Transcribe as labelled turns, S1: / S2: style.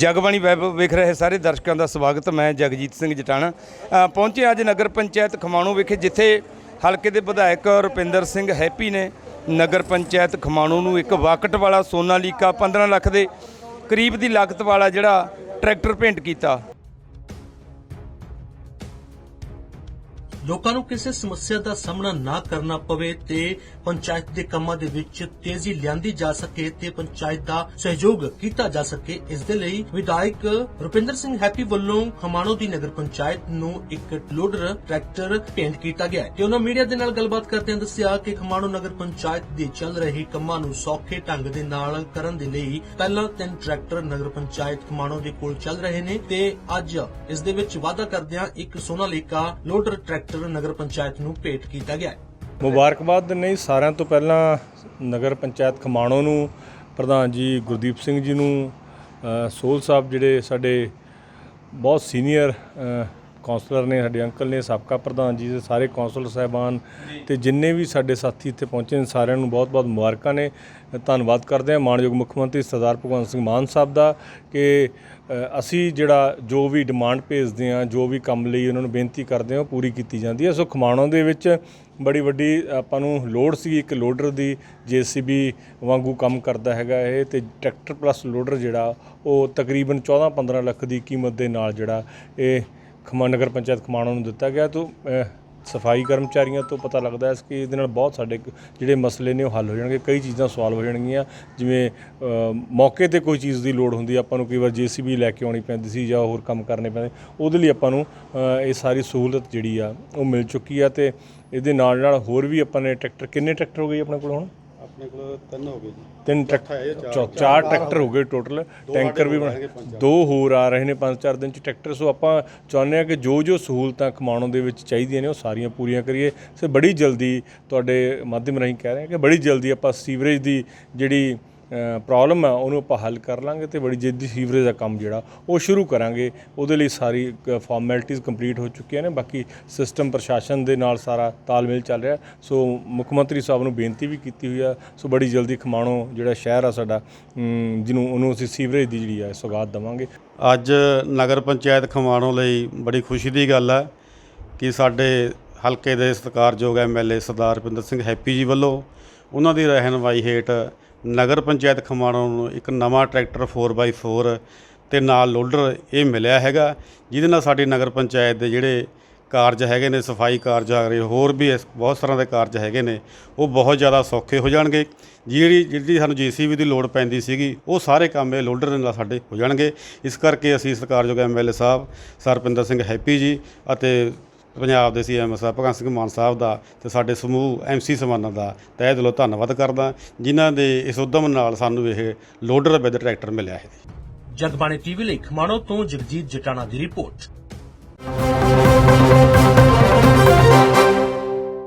S1: Jagbani web ਵੇਖ ਰਹੇ ਸਾਰੇ ਦਰਸ਼ਕਾਂ ਦਾ ਸਵਾਗਤ ਮੈਂ ਜਗਜੀਤ ਸਿੰਘ ਜਟਾਣਾ। ਅ, ਪਹੁੰਚੇ ਅੱਜ ਨਗਰ ਪੰਚਾਇਤ ਖਮਾਣੋ ਵਿਖੇ ਜਿੱਥੇ ਹਲਕੇ ਦੇ ਵਿਧਾਇਕ ਰੁਪਿੰਦਰ ਸਿੰਘ ਹੈਪੀ ਨੇ ਨਗਰ ਪੰਚਾਇਤ ਖਮਾਣੋ ਨੂੰ ਇੱਕ ਵਾਕਟ ਵਾਲਾ ਸੋਨਾਲੀਕਾ 15 ਲੱਖ ਦੇ ਕਰੀਬ ਦੀ ਲਾਗਤ ਵਾਲਾ ਜਿਹੜਾ ਟਰੈਕਟਰ ਭੇਂਟ ਕੀਤਾ।
S2: ਲੋਕਾਂ ਨੂੰ ਕਿਸੇ ਸਮੱਸਿਆ ਦਾ ਸਾਹਮਣਾ ਨਾ ਕਰਨਾ ਪਵੇ ਤੇ ਪੰਚਾਇਤ ਦੇ ਕੰਮਾਂ ਦੇ ਵਿੱਚ ਤੇਜ਼ੀ ਲਿਆਂਦੀ ਜਾ ਸਕੇ ਤੇ ਪੰਚਾਇਤ ਦਾ ਸਹਿਯੋਗ ਕੀਤਾ ਜਾ ਸਕੇ। ਇਸ ਦੇ ਲਈ ਵਿਧਾਇਕ ਰੁਪਿੰਦਰ ਸਿੰਘ ਹੈਪੀ ਵੱਲੋਂ ਖਮਾਣੋ ਦੀ ਨਗਰ ਪੰਚਾਇਤ ਨੂੰ ਇੱਕ ਲੋਡਰ ਟਰੈਕਟਰ ਭੇਂਟ ਕੀਤਾ ਗਿਆ ਤੇ ਉਹਨਾਂ ਮੀਡੀਆ ਦੇ ਨਾਲ ਗੱਲਬਾਤ ਕਰਦਿਆਂ ਦੱਸਿਆ ਕਿ ਖਮਾਣੋ ਨਗਰ ਪੰਚਾਇਤ ਦੇ ਚੱਲ ਰਹੇ ਕੰਮਾਂ ਨੂੰ ਸੌਖੇ ਢੰਗ ਦੇ ਨਾਲ ਕਰਨ ਦੇ ਲਈ ਪਹਿਲਾਂ ਤਿੰਨ ਟਰੈਕਟਰ ਨਗਰ ਪੰਚਾਇਤ ਖਮਾਣੋ ਦੇ ਕੋਲ ਚੱਲ ਰਹੇ ਨੇ ਤੇ ਅੱਜ ਇਸ ਦੇ ਵਿੱਚ ਵਾਅਦਾ ਕਰਦਿਆਂ ਇੱਕ ਸੋਨਾਲੀਕਾ ਲੋਡਰ ਟਰੈਕਟਰ ਨਗਰ ਪੰਚਾਇਤ ਨੂੰ ਭੇਟ ਕੀਤਾ ਗਿਆ ਹੈ।
S3: ਮੁਬਾਰਕਬਾਦ ਨਹੀਂ ਸਾਰਿਆਂ ਤੋਂ ਪਹਿਲਾਂ ਨਗਰ ਪੰਚਾਇਤ ਖਮਾਣੋ ਨੂੰ, ਪ੍ਰਧਾਨ ਜੀ ਗੁਰਦੀਪ ਸਿੰਘ ਜੀ ਨੂੰ ਸੋਲ ਸਾਹਿਬ ਜਿਹੜੇ ਸਾਡੇ ਬਹੁਤ ਸੀਨੀਅਰ ਕਾਉਂਸਲਰ ਨੇ, ਸਾਡੇ ਅੰਕਲ ਨੇ, ਸਾਬਕਾ ਪ੍ਰਧਾਨ ਜੀ ਦੇ ਸਾਰੇ ਕਾਉਂਸਲਰ ਸਾਹਿਬਾਨ ਤੇ ਜਿੰਨੇ ਵੀ ਸਾਡੇ ਸਾਥੀ ਇੱਥੇ ਪਹੁੰਚੇ ਨੇ, ਸਾਰਿਆਂ ਨੂੰ ਬਹੁਤ-ਬਹੁਤ ਮੁਬਾਰਕਾਂ ਨੇ। ਧੰਨਵਾਦ ਕਰਦੇ ਹਾਂ ਮਾਨਯੋਗ ਮੁੱਖ ਮੰਤਰੀ ਸਰਦਾਰ ਭਗਵੰਤ ਸਿੰਘ ਮਾਨ ਸਾਹਿਬ ਦਾ ਕਿ ਅਸੀਂ ਜਿਹੜਾ ਜੋ ਵੀ ਡਿਮਾਂਡ ਭੇਜਦੇ ਹਾਂ, ਜੋ ਵੀ ਕੰਮ ਲਈ ਉਹਨਾਂ ਨੂੰ ਬੇਨਤੀ ਕਰਦੇ ਹਾਂ, ਉਹ ਪੂਰੀ ਕੀਤੀ ਜਾਂਦੀ ਹੈ। ਸੋ ਖਮਾਣੋਂ ਦੇ ਵਿੱਚ ਬੜੀ ਵੱਡੀ ਆਪਾਂ ਨੂੰ ਲੋਡ ਸੀ, ਇੱਕ ਲੋਡਰ ਦੀ ਜੀਸੀਬੀ ਵਾਂਗੂ ਕੰਮ ਕਰਦਾ ਹੈਗਾ ਇਹ ਤੇ ਟਰੈਕਟਰ ਪਲੱਸ ਲੋਡਰ ਜਿਹੜਾ, ਉਹ ਤਕਰੀਬਨ 14-15 ਲੱਖ ਦੀ ਕੀਮਤ ਦੇ ਨਾਲ ਜਿਹੜਾ ਇਹ ਖਮਾ ਨਗਰ ਪੰਚਾਇਤ ਖਮਾਣੋਂ ਨੂੰ ਦਿੱਤਾ ਗਿਆ ਤੋਂ ਸਫ਼ਾਈ ਕਰਮਚਾਰੀਆਂ ਤੋਂ ਪਤਾ ਲੱਗਦਾ ਹੈ ਕਿ ਇਹਦੇ ਨਾਲ ਬਹੁਤ ਸਾਡੇ ਜਿਹੜੇ ਮਸਲੇ ਨੇ ਉਹ ਹੱਲ ਹੋ ਜਾਣਗੇ, ਕਈ ਚੀਜ਼ਾਂ ਸੋਲਵ ਹੋ ਜਾਣਗੀਆਂ, ਜਿਵੇਂ ਮੌਕੇ ਤੇ ਕੋਈ ਚੀਜ਼ ਦੀ ਲੋੜ ਹੁੰਦੀ ਆਪਾਂ ਨੂੰ ਕਈ ਵਾਰ ਜੀਸੀਬੀ ਲੈ ਕੇ ਆਉਣੀ ਪੈਂਦੀ ਸੀ ਜਾਂ ਹੋਰ ਕੰਮ ਕਰਨੇ ਪੈਂਦੇ, ਉਹਦੇ ਲਈ ਆਪਾਂ ਨੂੰ ਇਹ ਸਾਰੀ ਸਹੂਲਤ ਜਿਹੜੀ ਆ, ਉਹ ਮਿਲ ਚੁੱਕੀ ਆ ਤੇ ਇਹਦੇ ਨਾਲ ਨਾਲ ਹੋਰ ਵੀ ਆਪਾਂ ਨੇ ਟਰੈਕਟਰ, ਕਿੰਨੇ ਟਰੈਕਟਰ ਹੋ ਗਏ ਜੀ ਆਪਣੇ ਕੋਲ ਹੁਣ?
S4: ਆਪਣੇ ਕੋਲ ਤਿੰਨ ਹੋ ਗਏ ਜੀ।
S3: ਤਿੰਨ ਟਰੈਕਟਰ ਚੌ- ਚਾਰ ਟਰੈਕਟਰ ਹੋ ਗਏ ਟੋਟਲ। ਟੈਂਕਰ ਵੀ ਬਣਾ ਦੋ ਹੋਰ ਆ ਰਹੇ ਨੇ ਪੰਜ ਚਾਰ ਦਿਨ ਚ ਟਰੈਕਟਰ। ਸੋ ਆਪਾਂ ਚਾਹੁੰਦੇ ਹਾਂ ਕਿ ਜੋ ਜੋ ਸਹੂਲਤਾਂ ਖਮਾਣੋਂ ਦੇ ਵਿੱਚ ਚਾਹੀਦੀਆਂ ਨੇ ਉਹ ਸਾਰੀਆਂ ਪੂਰੀਆਂ ਕਰੀਏ। ਸੋ ਬੜੀ ਜਲਦੀ ਤੁਹਾਡੇ ਮਾਧਿਅਮ ਰਾਹੀਂ ਕਹਿ ਰਹੇ ਹਾਂ ਕਿ ਬੜੀ ਜਲਦੀ ਆਪਾਂ ਸੀਵਰੇਜ ਦੀ ਜਿਹੜੀ ਪ੍ਰੋਬਲਮ ਹੈ, ਉਹਨੂੰ ਆਪਾਂ ਹੱਲ ਕਰ ਲਾਂਗੇ ਤੇ ਬੜੀ ਜਲਦੀ ਸੀਵਰੇਜ ਦਾ ਕੰਮ ਜਿਹੜਾ, ਉਹ ਸ਼ੁਰੂ ਕਰਾਂਗੇ। ਉਹਦੇ ਲਈ ਸਾਰੀ ਫਾਰਮੈਲਿਟੀਜ਼ ਕੰਪਲੀਟ ਹੋ ਚੁੱਕੀਆਂ ਨੇ, ਬਾਕੀ ਸਿਸਟਮ ਪ੍ਰਸ਼ਾਸਨ ਦੇ ਨਾਲ ਸਾਰਾ ਤਾਲਮੇਲ ਚੱਲ ਰਿਹਾ। ਸੋ ਮੁੱਖ ਮੰਤਰੀ ਸਾਹਿਬ ਨੂੰ ਬੇਨਤੀ ਵੀ ਕੀਤੀ ਹੋਈ ਆ, ਸੋ ਬੜੀ ਜਲਦੀ ਖਮਾਣੋ ਜਿਹੜਾ ਸ਼ਹਿਰ ਆ ਸਾਡਾ ਜਿਹਨੂੰ, ਉਹਨੂੰ ਅਸੀਂ ਸੀਵਰੇਜ ਦੀ ਜਿਹੜੀ ਆ, ਸੌਗਾਤ ਦੇਵਾਂਗੇ।
S4: ਅੱਜ ਨਗਰ ਪੰਚਾਇਤ ਖਮਾਣੋਂ ਲਈ ਬੜੀ ਖੁਸ਼ੀ ਦੀ ਗੱਲ ਹੈ ਕਿ ਸਾਡੇ ਹਲਕੇ ਦੇ ਸਤਿਕਾਰਯੋਗ ਐਮਐਲਏ ਸਰਦਾਰ ਰੁਪਿੰਦਰ ਸਿੰਘ ਹੈਪੀ ਜੀ ਵੱਲੋਂ ਉਹਨਾਂ ਦੀ ਰਹਿਨਵਾਈ ਹੇਠ ਨਗਰ ਪੰਚਾਇਤ ਖਮਾਣੋਂ ਨੂੰ ਇੱਕ ਨਵਾਂ ਟਰੈਕਟਰ 4x4 ਤੇ ਨਾਲ ਲੋਡਰ ਇਹ ਮਿਲਿਆ ਹੈਗਾ, ਜਿਹਦੇ ਨਾਲ ਸਾਡੀ ਨਗਰ ਪੰਚਾਇਤ ਦੇ ਜਿਹੜੇ ਕਾਰਜ ਹੈਗੇ ਨੇ, ਸਫ਼ਾਈ ਕਾਰਜ ਆ ਰਹੇ, ਹੋਰ ਵੀ ਇਸ- ਬਹੁਤ ਤਰ੍ਹਾਂ ਦੇ ਕਾਰਜ ਹੈਗੇ ਨੇ, ਉਹ ਬਹੁਤ ਜ਼ਿਆਦਾ ਸੌਖੇ ਹੋ ਜਾਣਗੇ। ਜਿਹੜੀ ਜਿਹੜੀ ਸਾਨੂੰ ਜੀਸੀਬੀ ਦੀ ਲੋੜ ਪੈਂਦੀ ਸੀਗੀ, ਉਹ ਸਾਰੇ ਕੰਮ ਇਹ ਲੋਡਰ ਦੇ ਨਾਲ ਸਾਡੇ ਹੋ ਜਾਣਗੇ। ਇਸ ਕਰਕੇ ਅਸੀਂ ਸਰਕਾਰਯੋਗ ਐਮਐਲਏ ਸਾਹਿਬ, ਸਰਪਿੰਦਰ ਸਿੰਘ ਹੈਪੀ ਜੀ ਅਤੇ ਪੰਜਾਬ ਦੇ ਸੀਐਮ ਸਾਹਿਬ ਭਗਵੰਤ ਸਿੰਘ ਮਾਨ ਸਾਹਿਬ ਦਾ ਤੇ ਸਾਡੇ ਸਮੂਹ ਐਮਸੀ ਸਮਾਨਾਂ ਦਾ ਤਹਿ ਦਿਲੋਂ ਧੰਨਵਾਦ ਕਰਦਾ, ਜਿਨ੍ਹਾਂ ਦੇ ਇਸ ਉਦਮ ਨਾਲ ਸਾਨੂੰ ਇਹ ਲੋਡਰ ਵਿਦ ਟਰੈਕਟਰ ਮਿਲਿਆ ਹੈ।
S2: ਜਗਬਾਣੀ ਟੀਵੀ ਲਈ ਖਮਾਣੋ ਤੋਂ ਜਗਜੀਤ ਜਟਾਣਾ ਦੀ ਰਿਪੋਰਟ।